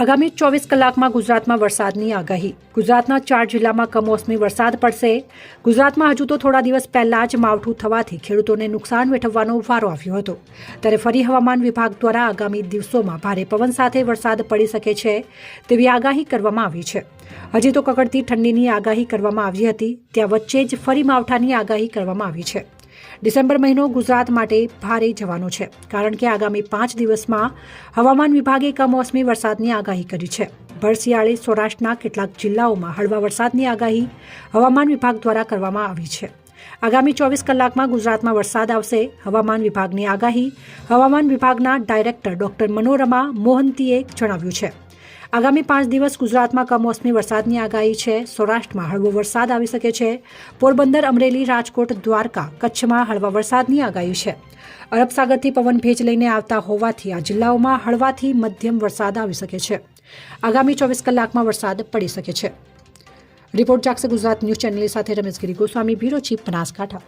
આગામી ચોવીસ કલાકમાં ગુજરાતમાં વરસાદની આગાહી. ગુજરાતના ચાર જિલ્લામાં કમોસમી વરસાદ પડશે. ગુજરાતમાં હજુ તો થોડા દિવસ પહેલા જ માવઠું થવાથી ખેડૂતોને નુકસાન વેઠવવાનો વારો આવ્યો હતો. ત્યારે ફરી હવામાન વિભાગ દ્વારા આગામી દિવસોમાં ભારે પવન સાથે વરસાદ પડી શકે છે તેવી આગાહી કરવામાં આવી છે. હજી તો કકડતી ઠંડીની આગાહી કરવામાં આવી હતી. ત્યાં વચ્ચે જ ફરી માવઠાની આગાહી કરવામાં આવી છે. ડિસેમ્બર મહિનો ગુજરાત માટે ભારે જવાનો છે, કારણ કે આગામી પાંચ દિવસમાં હવામાન વિભાગે કમોસમી વરસાદની આગાહી કરી છે. ભરશિયાળે સૌરાષ્ટ્રના કેટલાક જિલ્લાઓમાં હળવા વરસાદની આગાહી હવામાન વિભાગ દ્વારા કરવામાં આવી છે. આગામી ચોવીસ કલાકમાં ગુજરાતમાં વરસાદ આવશે. હવામાન વિભાગની આગાહી હવામાન વિભાગના ડાયરેક્ટર ડોક્ટર મનોરમા મોહંતીએ જણાવ્યું છે. આગામી પાંચ દિવસ ગુજરાતમાં કમોસમી વરસાદની આગાહી છે. સૌરાષ્ટ્રમાં હળવો વરસાદ આવી શકે છે. પોરબંદર, અમરેલી, રાજકોટ, દ્વારકા કચ્છમાં હળવા વરસાદની આગાહી છે. અરબ સાગરથી પવન ભેજ લઈને આવતા હોવાથી આ જિલ્લાઓમાં હળવાથી મધ્યમ વરસાદ આવી શકે છે. આગામી ચોવીસ કલાકમાં વરસાદ પડી શકે છે. રિપોર્ટ જાગશે ગુજરાત ન્યૂઝ ચેનલ સાથે રમેશગીરી ગોસ્વામી, બ્યુરો ચીફ બનાસકાંઠા.